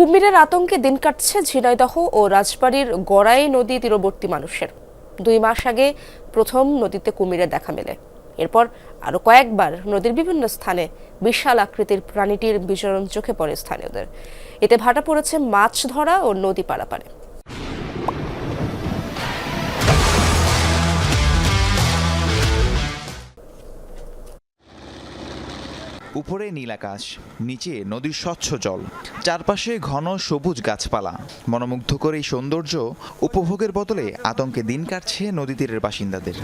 কুমিরের আতঙ্কে দিন কাটছে ঝিনাইদহ ও রাজবাড়ির গড়াই নদী তীরবর্তী মানুষের। দুই মাস আগে প্রথম নদীতে কুমিরের দেখা মেলে। এরপর আরও কয়েকবার নদীর বিভিন্ন স্থানে বিশাল আকৃতির প্রাণীটির বিচরণ চোখে পড়ে স্থানীয়দের। এতে ভাটা পড়েছে মাছ ধরা ও নদী পারাপারে। উপরে নীল আকাশ, নিচে নদীর স্বচ্ছ জল, চারপাশে ঘন সবুজ গাছপালা। মনোমুগ্ধকর এই সৌন্দর্য উপভোগের বদলে আতঙ্কে দিন কাটছে নদী তীরের বাসিন্দাদের।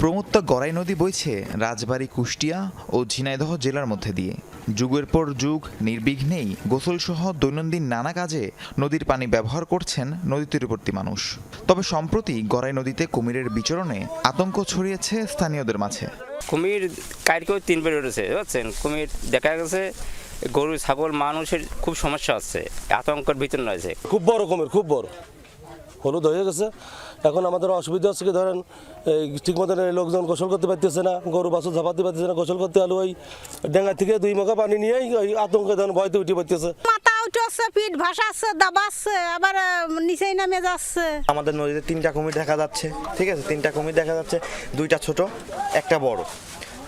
প্রমত্ত গড়াই নদী বইছে রাজবাড়ী কুষ্টিয়া ও ঝিনাইদহ জেলার মধ্যে দিয়ে। যুগের পর যুগ নির্বিঘ্নেই গোসলসহ দৈনন্দিন নানা কাজে নদীর পানি ব্যবহার করছেন নদী তীরবর্তী মানুষ। তবে সম্প্রতি গড়াই নদীতে কুমিরের বিচরণে আতঙ্ক ছড়িয়েছে স্থানীয়দের মাঝে। কুমির কালকেও তিন বের উঠেছে বুঝছেন? কুমির দেখা গেছে গরু ছাগল মানুষের খুব সমস্যা আছে আতঙ্কের ভিতর রয়েছে। খুব বড় কমের খুব বড়। হলুদ হয়ে গেছে। এখন আমাদের অসুবিধা হচ্ছে কি ধরেন এই ঠিক মতন লোকজন গোসল করতে পারতেছে না গরু বাছুর ঝাপাতে পারতেছে না গোসল করতে আলো ওই ডেঙ্গা থেকে দুই মগা পানি নিয়েই ওই আতঙ্কে ধরেন ভয়তে উঠে পারতেছে উঠছে পিঠ ভাসাচ্ছে দাবাচ্ছে আবার নিচেই নামে যাচ্ছে। আমাদের নদীতে তিনটা কুমির দেখা যাচ্ছে ঠিক আছে? তিনটা কুমির দেখা যাচ্ছে দুইটা ছোট একটা বড়।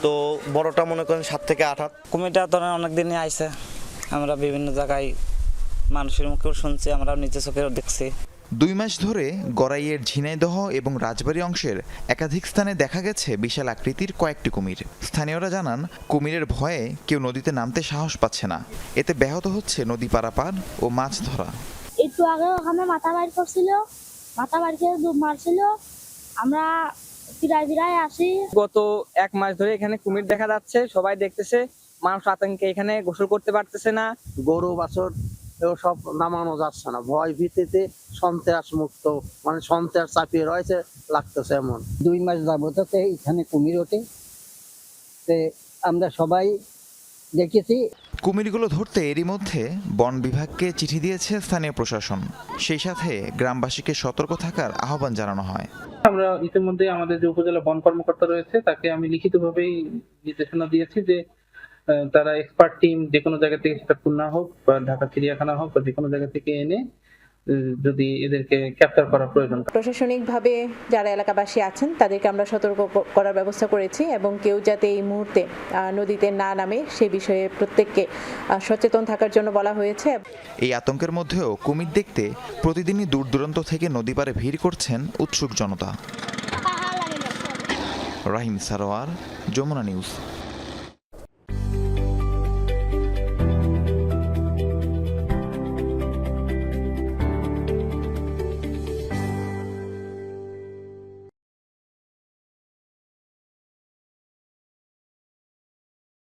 তো বড়টা মনে করেন সাত থেকে আট হাত। কুমিরটা ধরেন অনেক দিনই আইছে। আমরা বিভিন্ন জায়গায় মানুষের মুখেও শুনছি আমরা নিজে চোখেও দেখছি। দুই মাস ধরে গড়াইয়ের ঝিনাইদহ এবং রাজবাড়ী অংশের একাধিক স্থানে দেখা গেছে বিশাল আকৃতির কয়েকটি কুমির। স্থানীয়রা জানান কুমিরের ভয়ে কেউ নদীতে নামতে সাহস পাচ্ছে না। এতে ব্যাহত হচ্ছে নদী পারাপার ও মাছ ধরা। একটু আগে ওখানে মাথা বাইর করছিল মাথা বাইর করে ডুব মারছিল। আমরা ফিরাই ফিরাই আসি। গত এক মাস ধরে এখানে কুমির দেখা যাচ্ছে সবাই দেখতেছে মানুষ আতঙ্কে এখানে গোসল করতে পারতেছে না। গরু বাছর সব নামানো যাচ্ছে না। ভয় ভীতিতে সন্ত্রাস মুক্ত মানে সন্ত্রাস চাপিয়ে রয়েছে লাগতেছে এমন। দুই মাস যাবতে এখানে কুমির ওঠে। তে আমরা সবাই দেখেছি। কুমিরগুলো ধরতে এরই মধ্যে বন বিভাগকে চিঠি দিয়েছে স্থানীয় প্রশাসন। সেই সাথে গ্রামবাসীকে সতর্ক থাকার আহ্বান জানানো হয়। আমরা ইতিমধ্যে আমাদের যে উপজেলা বন কর্মকর্তা রয়েছে তাকে আমি লিখিতভাবেই নির্দেশনা দিয়েছি যে তারা এক্সপার্ট টিম যে কোনো জায়গা থেকে সেটা খুলনা হোক বা ঢাকা চিড়িয়াখানা হোক বা যে কোনো জায়গা থেকে এনে আহ, যদি এদেরকে ক্যাপচার করা প্রয়োজন প্রশাসনিকভাবে যারা এলাকাবাসী আছেন তাদেরকে আমরা সতর্ক করার ব্যবস্থা করেছি এবং কেউ যাতে এই মুহূর্তে নদীতে না নামে সে বিষয়ে প্রত্যেককে সচেতন থাকার জন্য বলা হয়েছে। এই আতঙ্কের মধ্যেও কুমির দেখতে প্রতিদিনই দূর দূরান্ত থেকে নদী পারে ভিড় করছেন উৎসুক জনতা। রাহিম সারোয়ার যমুনা নিউজ।